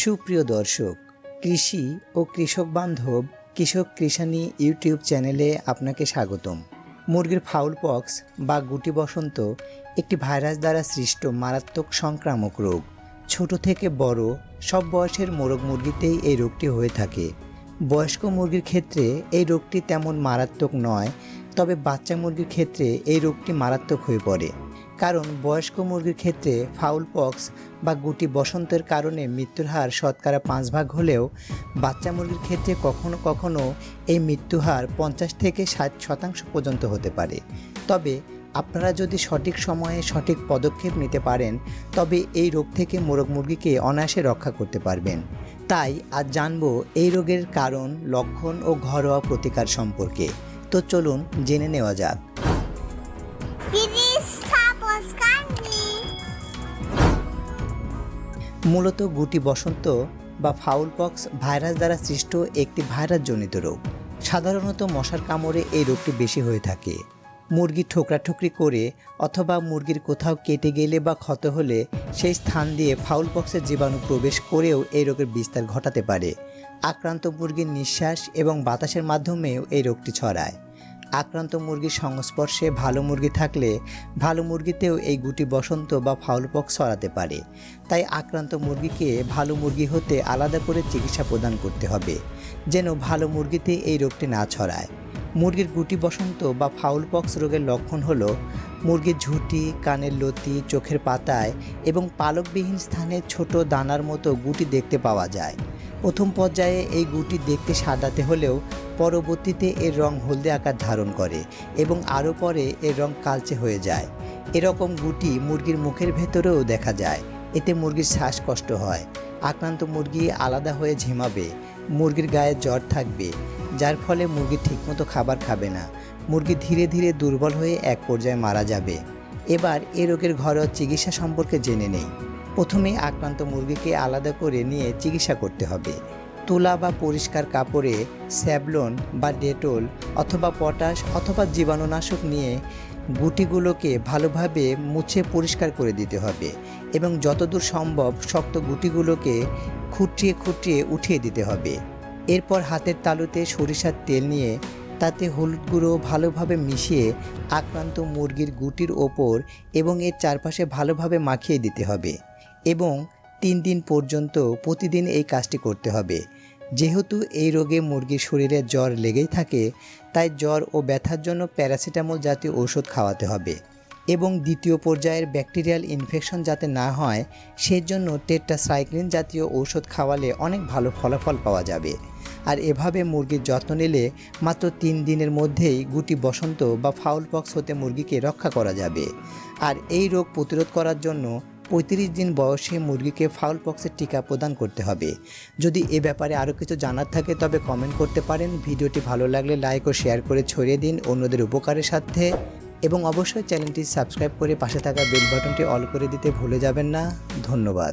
সুপ্রিয় দর্শক, কৃষি ও কৃষক বান্ধব কৃষক কৃষানি ইউটিউব চ্যানেলে আপনাকে স্বাগতম। মুরগির ফাউল পক্স বা গুটি বসন্ত একটি ভাইরাস দ্বারা সৃষ্ট মারাত্মক সংক্রামক রোগ। ছোট থেকে বড় সব বয়সের মোরগ মুরগিতেই এই রোগটি হয়ে থাকে। বয়স্ক মুরগির ক্ষেত্রে এই রোগটি তেমন মারাত্মক নয়, তবে বাচ্চা মুরগির ক্ষেত্রে এই রোগটি মারাত্মক হয়ে পড়ে। কারণ বয়স্ক মুরগির ক্ষেত্রে ফাউল পক্স বা গুটি বসন্তের কারণে মৃত্যুর হার শতকরা পাঁচ ভাগ হলেও বাচ্চা মুরগির ক্ষেত্রে কখনো কখনো এই মৃত্যু হার পঞ্চাশ থেকে ষাট শতাংশ পর্যন্ত হতে পারে। তবে আপনারা যদি সঠিক সময়ে সঠিক পদক্ষেপ নিতে পারেন, তবে এই রোগ থেকে মোরগ মুরগিকে অনায়াসে রক্ষা করতে পারবেন। তাই আজ জানব এই রোগের কারণ, লক্ষণ ও ঘরোয়া প্রতিকার সম্পর্কে। তো চলুন জেনে নেওয়া যাক। মূলত গুটি বসন্ত বা ফাউল পক্স ভাইরাস দ্বারা সৃষ্ট একটি ভাইরাসজনিত রোগ। সাধারণত মশার কামড়ে এই রোগটি বেশি হয়ে থাকে। মুরগি ঠোকরাঠুকরি করে অথবা মুরগির কোথাও কেটে গেলে বা ক্ষত হলে সেই স্থান দিয়ে ফাউল পক্সের জীবাণু প্রবেশ করেও এই রোগের বিস্তার ঘটাতে পারে। আক্রান্ত মুরগির নিঃশ্বাস এবং বাতাসের মাধ্যমেও এই রোগটি ছড়ায়। আক্রান্ত মুরগির সংস্পর্শে ভালো মুরগি থাকলে ভালো মুরগিতেও এই গুটি বসন্ত বা ফাউলপক্স ছড়াতে পারে। তাই আক্রান্ত মুরগিকে ভালো মুরগি হতে আলাদা করে চিকিৎসা প্রদান করতে হবে, যেন ভালো মুরগিতে এই রোগটি না ছড়ায়। মুরগির গুটি বসন্ত বা ফাউলপক্স রোগের লক্ষণ হলো মুরগির ঝুঁটি, কানের লতি, চোখের পাতায় এবং পালকবিহীন স্থানে ছোট দানার মতো গুটি দেখতে পাওয়া যায়। প্রথম পর্যায়ে এই গুটি দেখতে সাদাতে হলেও পরবর্তীতে এর রং হলদে আকার ধারণ করে এবং আরও পরে এর রং কালচে হয়ে যায়। এরকম গুটি মুরগির মুখের ভেতরেও দেখা যায়। এতে মুরগির শ্বাসকষ্ট হয়। আক্রান্ত মুরগি আলাদা হয়ে ঝিমাবে। মুরগির গায়ে জ্বর থাকবে, যার ফলে মুরগি ঠিকমতো খাবার খাবে না। মুরগি ধীরে ধীরে দুর্বল হয়ে এক পর্যায়ে মারা যাবে। এবার এ রোগের ঘরোয়া চিকিৎসা সম্পর্কে জেনে নেই। প্রথমে আক্রান্ত মুরগিকে আলাদা করে নিয়ে চিকিৎসা করতে হবে। তুলা বা পরিষ্কার কাপড়ে স্যাবলন বা ডেটল অথবা পটাশ অথবা জীবাণুনাশক নিয়ে গুটিগুলোকে ভালোভাবে মুছে পরিষ্কার করে দিতে হবে এবং যতদূর সম্ভব শক্ত গুটিগুলোকে খুঁটিয়ে খুঁটিয়ে উঠিয়ে দিতে হবে। এরপর হাতের তালুতে সরিষার তেল নিয়ে তাতে হলুদ গুঁড়ো ভালোভাবে মিশিয়ে আক্রান্ত মুরগির গুটির ওপর এবং এর চারপাশে ভালোভাবে মাখিয়ে দিতে হবে। এবং তিন দিন পর্যন্ত প্রতিদিন এই কাজটি করতে হবে। যেহেতু এই রোগে মুরগির শরীরে জ্বর লেগেই থাকে, তাই জ্বর ও ব্যথার জন্য প্যারাসিটামল জাতীয় ঔষধ খাওয়াতে হবে এবং দ্বিতীয় পর্যায়ের ব্যাকটেরিয়াল ইনফেকশন যাতে না হয়, সেজন্য টেট্রাসাইক্লিন জাতীয় ঔষধ খাওয়ালে অনেক ভালো ফলাফল পাওয়া যাবে। আর এভাবে মুরগির যত্ন নিলে মাত্র তিন দিনের মধ্যেই গুটি বসন্ত বা ফাউল পক্স হতে মুরগিকে রক্ষা করা যাবে। আর এই রোগ প্রতিরোধ করার জন্য পঁয়ত্রিশ দিন বয়সে মুরগিকে ফাউল পক্সের টিকা প্রদান করতে হবে। যদি এ ব্যাপারে আরও কিছু জানার থাকে, তবে কমেন্ট করতে পারেন। ভিডিওটি ভালো লাগলে লাইক ও শেয়ার করে ছড়িয়ে দিন অন্যদের উপকারের সাথে। এবং অবশ্যই চ্যানেলটি সাবস্ক্রাইব করে পাশে থাকা বেল বাটনটি অল করে দিতে ভুলে যাবেন না। ধন্যবাদ।